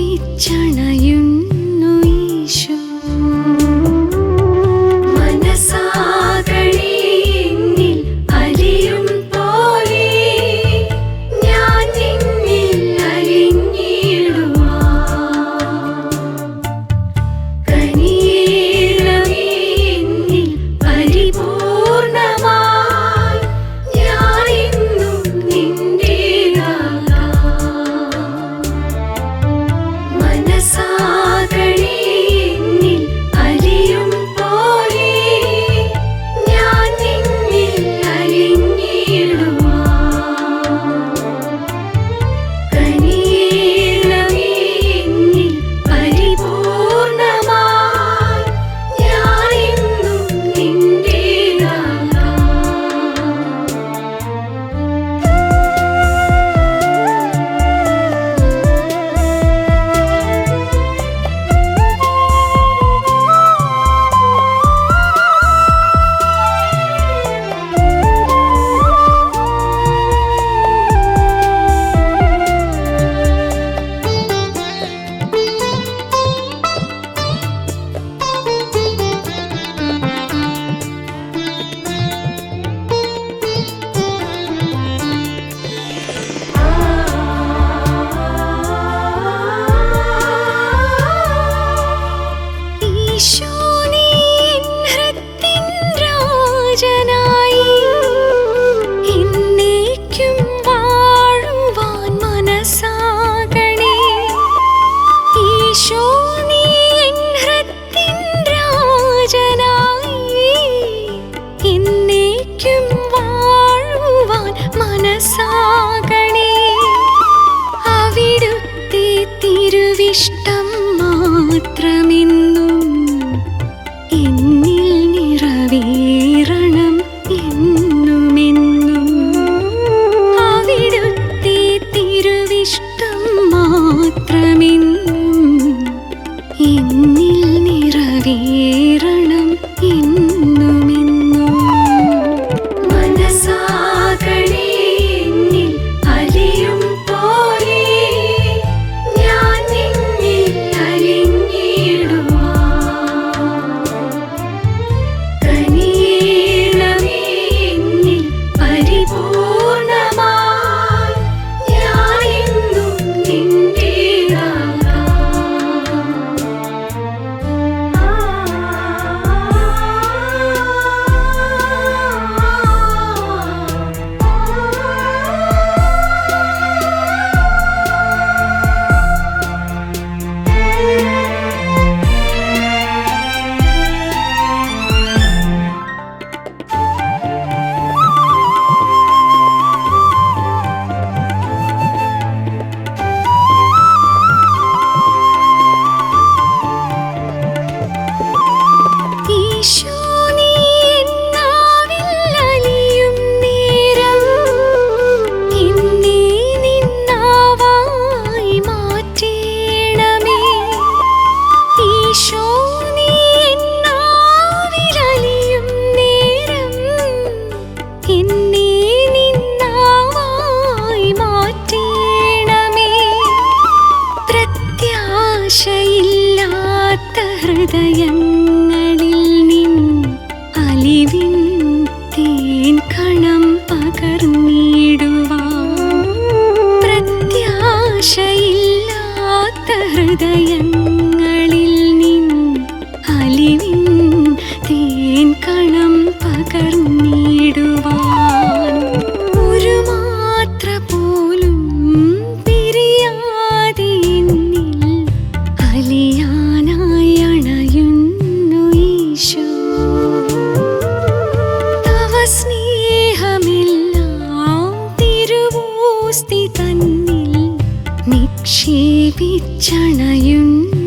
பிച്ചണയുണ്ട് ऐसा ಇಷ್ಟ ഹൃദയങ്ങളിൽ നിൻ അലിവിൻ തേൻ കണം പകർന്നിടുവാൻ പ്രത്യാശയില്ലാത്ത ഹൃദയങ്ങളിൽ നിൻ അലിവിൻ തേൻ കണം പകർന്നിടുവാൻ വിചണയുണ്ട്